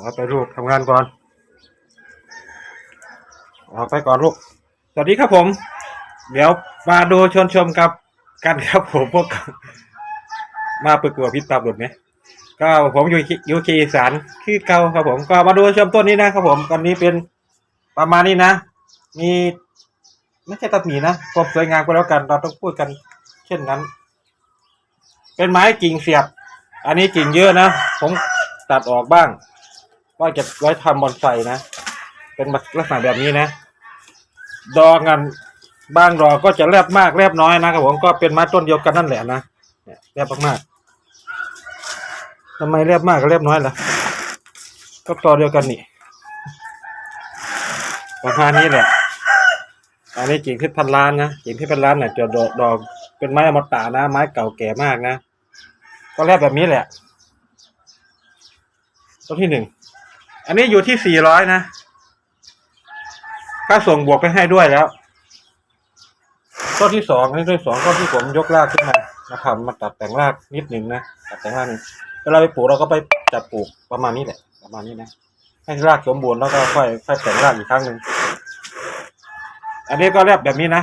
เอาไปลูกทำงานก่อน ออกไปก่อนลูก สวัสดีครับผม เดี๋ยวมาดูชวนชมกับกันครับผมพวก มาประกวดพิษตาบุตรไหมก็ผมอยู่อยู่คีอีสานคือเก่าครับผมก็มาดูชมต้นนี้นะครับผมตอนนี้เป็นประมาณนี้นะ มีไม่ใช่ตัดหมีนะความสวยงามก็แล้วกัน เราต้องพูดกัน เช่นนั้น เป็นไม้กิ่งเสียบ อันนี้กิ่งเยอะนะ ผมตัดออกบ้าง ว่าจะไว้ทำบอนไซนะ เป็นลักษณะแบบนี้นะ ดอกกันบางดอกก็จะแลบมากแลบน้อยนะครับผมก็เป็นไม้ต้นเดียวกันนั่นแหละนะเรียแลบมากๆทำไมแลบมากกับแลบน้อยล่ะ ก็ตอเดียวกันนี่ประมาณนี้แหละอันนี้กิ่งเพชรพันล้านนะกิ่งเพชรพันล้านน่ะจะดอกดอกเป็นไม้อมตะนะ ไม้เก่าแก่มากนะ ก็แลบแบบนี้แหละต้นที่หนึ่ง อันนี้อยู่ที่สี่ร้อยนะค่าส่งบวกไปให้ด้วยแล้วต้นที่สองนี่ต้นที่สองต้นที่ผมยกรากขึ้นมานะครับมาตัดแต่งรากนิดหนึ่งนะตัดแต่งรากนึงเวลาไปปลูกเราก็ไปจับปลูกประมาณนี้แหละ ประมาณนี้นะให้รากสมบูรณ์แล้วก็ค่อยค่อยแต่งรากอีกครั้งหนึ่งอันนี้ก็แลบแบบนี้นะ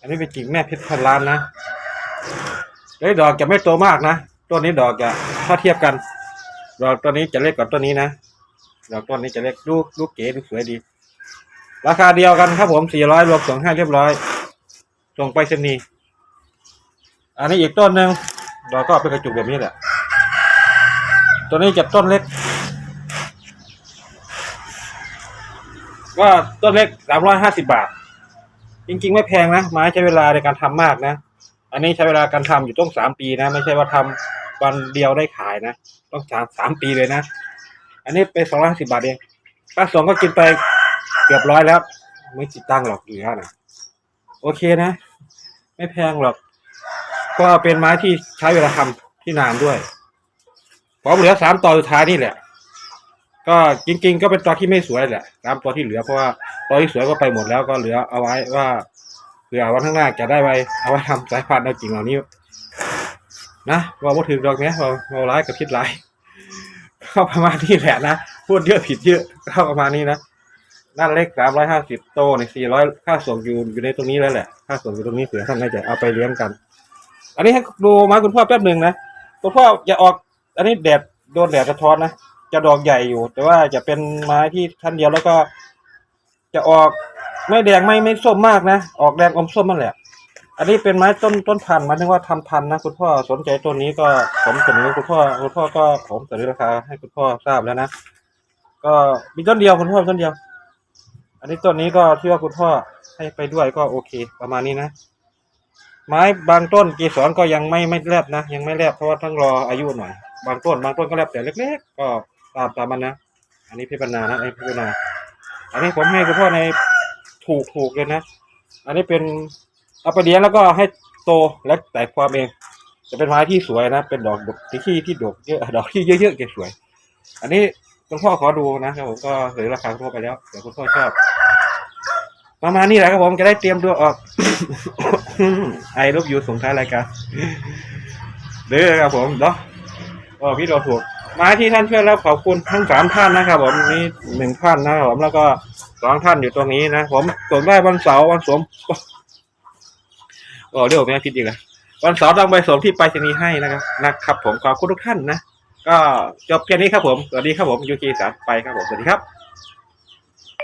อันนี้เป็นกิ่งแม่เพชรพันล้านนะเฮ้ยดอกจะไม่โตมากนะต้นนี้ดอกจะถ้าเทียบกัน ดอกต้นนี้จะเล็กกว่าต้นนี้นะดอกต้นนี้จะเล็กลูกลูกเก๋ดูสวยดี ราคาเดียวกันครับผมสี่ร้อยรวมส่งให้เรียบร้อย ส่งไปเซนีอันนี้อีกต้นหนึ่งดอกก็เป็นกระจุกแบบนี้แหละ ตัวนี้จะต้นเล็ก ว่าต้นเล็กสามร้อยห้าสิบาท จริง ๆ ไม่แพงนะ ไม้ใช้เวลาในการทำมากนะ อันนี้ใช้เวลาการทำอยู่ต้องสามปีนะ ไม่ใช่ว่าทำ วันเดียวได้ขายนะ ต้องสามสามปีเลยนะ อันนี้เป็นสองร้อยห้าสิบบาทเองค่าส่งก็กินไปเกือบร้อยแล้ว ไม่จิตตังหรอกอยู่แล้วนะโอเคนะ ไม่แพงหรอก ก็เป็นไม้ที่ใช้เวลาทำที่นานด้วยผมเหลือสามตอสุดท้ายนี่แหละ ก็จริง ๆ ก็เป็นตอที่ไม่สวยแหละตามตอที่เหลือเพราะว่าตอที่สวยก็ไปหมดแล้วก็เหลือเอาไว้ว่าเผื่อวันข้างหน้าจะได้ไว้เอาไว้ทำสายพันธุ์เอาจริงเหล่านี้ นะว่าบ่ถึงดอกเนี้ยเราเราร้ายกับคิดร้ายเข้าประมาณนี้แหละนะพูดเยอะผิดเยอะเข้าประมาณนี้นะด้านเล็กสามร้อยห้าสิบโตในสี่ร้อยค่าส่งอยู่อยู่ในตรงนี้แล้วแหละค่าส่งอยู่ตรงนี้เผื่อท่านใดจะเอาไปเลี้ยงกัน อันนี้ให้ดูไม้คุณพ่อแป๊บหนึ่งนะคุณพ่ออย่าออก อันนี้แดดโดนแดดสะท้อนนะจะดอกใหญ่อยู่ แต่ว่าจะเป็นไม้ที่ท่านเดียวแล้วก็ จะออกไม่แดงไม่ไม่ส้มมากนะออกแดงอมส้มนั่นแหละ อันนี้เป็นไม้ต้นต้นพันธุ์หมายถึงว่าทำพันธุ์นะคุณพ่อสนใจต้นนี้ก็ผมเสนอคุณพ่อคุณพ่อก็ผมเสนอราคาให้คุณพ่อทราบแล้วนะก็มีต้นเดียวคุณพ่อต้นเดียว อันนี้ต้นนี้ก็ที่ว่าคุณพ่อให้ไปด้วยก็โอเค ประมาณนี้นะ ไม้บางต้นเกสรก็ยังไม่ไม่แลบนะยังไม่แลบเพราะว่าต้องรออายุหน่อย บางต้นบางต้นก็แลบแต่เล็ก ๆ ก็ตามตามมันนะอันนี้พิจารณานะอันนี้พิจารณาอันนี้ผมให้คุณพ่อในถูกถูกเลยนะ อันนี้เป็น เอาไปเลี้ยงแล้วก็ให้โตและแตกความเอง จะเป็นไม้ที่สวยนะ เป็นดอกดอกที่ที่ที่ดอกเยอะดอกที่เยอะๆเก็สวย อันนี้คุณพ่อขอดูนะครับผมก็เสนอราคาคุณพ่อไปแล้วเดี๋ยวคุณพ่อชอบประมาณนี้แหละครับผมจะได้เตรียมตัวออกไอ้ลูกยูส่งท้ายรายการเด้อครับผมเนาะพี่เราถูกมาที่ท่านช่วยแล้วขอบคุณทั้งสามท่านนะครับผมนี่หนึ่งท่านนะครับผมแล้วก็สองท่านอยู่ตรงนี้นะผมส่งได้วันเสาร์วันสวม โอ้เรียกไม่ผิดอีกแล้ววันเสาร์ต้องไปส่งที่ไปรษณีย์ให้นะครับนะครับผมขอบคุณทุกท่านนะ ก็จบเพียงนี้ครับผม สวัสดีครับผมยูกีสามไปครับผม สวัสดีครับ